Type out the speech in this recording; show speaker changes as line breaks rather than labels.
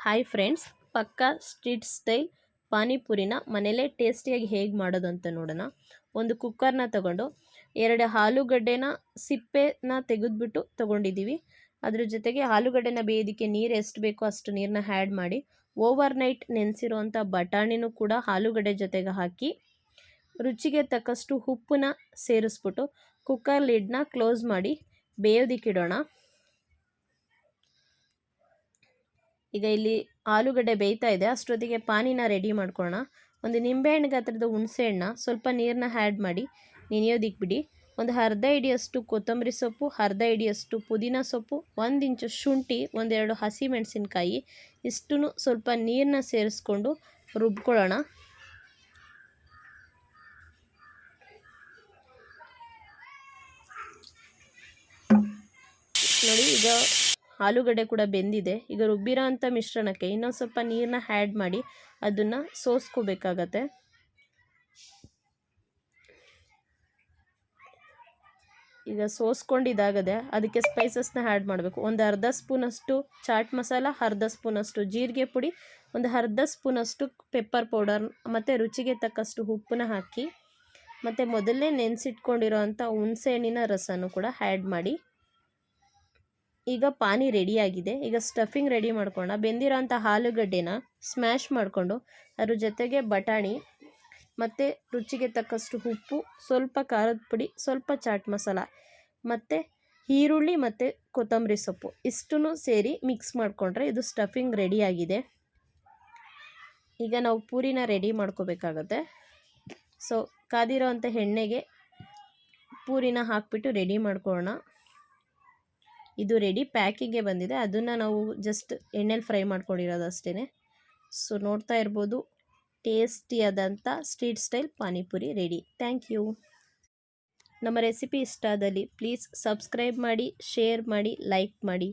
Hi friends ಪಕ್ಕಾ street style ಪಾನಿಪುರಿನ ಮನೇಲೇ ಟೇಸ್ಟಿಯಾಗಿ ಹೇಗೆ ಮಾಡೋದು ಅಂತ ನೋಡೋಣ. ಒಂದು ಕುಕ್ಕರ್ನ ತಗೊಂಡು ಎರಡು ಆಲೂಗಡ್ಡೆನ ಸಿಪ್ಪೆನ ತೆಗೆದ್ಬಿಟ್ಟು ತೊಗೊಂಡಿದ್ದೀವಿ. ಅದ್ರ ಜೊತೆಗೆ ಆಲೂಗಡ್ಡೆನ ಬೇಯೋದಕ್ಕೆ ನೀರು ಎಷ್ಟು ಬೇಕೋ ಅಷ್ಟು ನೀರನ್ನ ಆ್ಯಡ್ ಮಾಡಿ ಓವರ್ ನೈಟ್ ನೆನೆಸಿರುವಂಥ ಬಟಾಣಿನೂ ಕೂಡ ಆಲೂಗಡ್ಡೆ ಜೊತೆಗೆ ಹಾಕಿ, ರುಚಿಗೆ ತಕ್ಕಷ್ಟು ಉಪ್ಪನ್ನ ಸೇರಿಸ್ಬಿಟ್ಟು ಕುಕ್ಕರ್ ಲಿಡ್ನ ಕ್ಲೋಸ್ ಮಾಡಿ ಬೇಯೋದಕ್ಕಿಡೋಣ ಈಗ ಇಲ್ಲಿ ಆಲೂಗಡ್ಡೆ ಬೇಯ್ತಾ ಇದೆ. ಅಷ್ಟೊತ್ತಿಗೆ ಪಾನಿನ ರೆಡಿ ಮಾಡ್ಕೊಳ್ಳೋಣ ಒಂದು ನಿಂಬೆಹಣ್ಣು ಗಾತ್ರದ ಹುಣಸೆಹಣ್ಣ ಸ್ವಲ್ಪ ನೀರನ್ನ ಆ್ಯಡ್ ಮಾಡಿ ನೆನೆಯೋದಿಕ್ಕೆ ಬಿಡಿ. ಒಂದು ಅರ್ಧ ಹಿಡಿಯಷ್ಟು ಕೊತ್ತಂಬರಿ ಸೊಪ್ಪು, ಅರ್ಧ ಹಿಡಿಯಷ್ಟು ಪುದೀನ ಸೊಪ್ಪು, ಒಂದು ಇಂಚು ಶುಂಠಿ, ಒಂದೆರಡು ಹಸಿ ಮೆಣಸಿನ್ಕಾಯಿ ಇಷ್ಟೂ ಸ್ವಲ್ಪ ನೀರನ್ನ ಸೇರಿಸ್ಕೊಂಡು ರುಬ್ಕೊಳ್ಳೋಣ ನೋಡಿ, ಈಗ ಆಲೂಗಡ್ಡೆ ಕೂಡ ಬೆಂದಿದೆ. ಈಗ ರುಬ್ಬಿರೋ ಅಂಥ ಮಿಶ್ರಣಕ್ಕೆ ಇನ್ನೊಂದು ಸ್ವಲ್ಪ ನೀರನ್ನ ಆ್ಯಡ್ ಮಾಡಿ ಅದನ್ನು ಸೋಸ್ಕೋಬೇಕಾಗತ್ತೆ. ಈಗ ಸೋಸ್ಕೊಂಡಿದ್ದಾಗದೆ ಅದಕ್ಕೆ ಸ್ಪೈಸಸ್ನ ಆ್ಯಡ್ ಮಾಡಬೇಕು. ಒಂದು ಅರ್ಧ ಸ್ಪೂನಷ್ಟು ಚಾಟ್ ಮಸಾಲ, ಅರ್ಧ ಸ್ಪೂನಷ್ಟು ಜೀರಿಗೆ ಪುಡಿ, ಒಂದು ಅರ್ಧ ಸ್ಪೂನಷ್ಟು ಪೆಪ್ಪರ್ ಪೌಡರ್ ಮತ್ತು ರುಚಿಗೆ ತಕ್ಕಷ್ಟು ಉಪ್ಪನ್ನ ಹಾಕಿ ಮತ್ತು ಮೊದಲನೇ ನೆನೆಸಿಟ್ಕೊಂಡಿರೋ ಅಂಥ ಹುಣಸೆ ಹಣ್ಣಿನ ರಸನೂ ಕೂಡ ಆ್ಯಡ್ ಮಾಡಿ. ಈಗ ಪಾನಿ ರೆಡಿಯಾಗಿದೆ ಈಗ ಸ್ಟಫಿಂಗ್ ರೆಡಿ ಮಾಡ್ಕೊಳ್ಳೋಣ ಬೆಂದಿರೋ ಅಂಥ ಆಲೂಗಡ್ಡೆನ ಸ್ಮ್ಯಾಶ್ ಮಾಡಿಕೊಂಡು ಅದ್ರ ಜೊತೆಗೆ ಬಟಾಣಿ ಮತ್ತು ರುಚಿಗೆ ತಕ್ಕಷ್ಟು ಉಪ್ಪು, ಸ್ವಲ್ಪ ಖಾರದ ಪುಡಿ, ಸ್ವಲ್ಪ ಚಾಟ್ ಮಸಾಲ ಮತ್ತು ಈರುಳ್ಳಿ ಮತ್ತು ಕೊತ್ತಂಬರಿ ಸೊಪ್ಪು ಇಷ್ಟೂ ಸೇರಿ ಮಿಕ್ಸ್ ಮಾಡಿಕೊಂಡ್ರೆ ಇದು ಸ್ಟಫಿಂಗ್ ರೆಡಿಯಾಗಿದೆ ಈಗ ನಾವು ಪೂರಿನ ರೆಡಿ ಮಾಡ್ಕೋಬೇಕಾಗತ್ತೆ. ಸೊ ಕಾದಿರೋ ಅಂಥ ಎಣ್ಣೆಗೆ ಪೂರಿನ ಹಾಕ್ಬಿಟ್ಟು ರೆಡಿ ಮಾಡ್ಕೊಳ್ಳೋಣ. ಇದು ರೆಡಿ ಪ್ಯಾಕಿಗೆ ಬಂದಿದೆ. ಅದನ್ನು ನಾವು ಜಸ್ಟ್ ಎಣ್ಣೆಲಿ ಫ್ರೈ ಮಾಡ್ಕೊಂಡಿರೋದು ಅಷ್ಟೇ ಸೊ ನೋಡ್ತಾ ಇರ್ಬೋದು. ಟೇಸ್ಟಿಯಾದಂಥ street style panipuri ready thank you ನಮ್ಮ ರೆಸಿಪಿ ಇಷ್ಟ ಆದಲ್ಲಿ ಪ್ಲೀಸ್ ಸಬ್ಸ್ಕ್ರೈಬ್ ಮಾಡಿ ಶೇರ್ ಮಾಡಿ ಲೈಕ್ ಮಾಡಿ.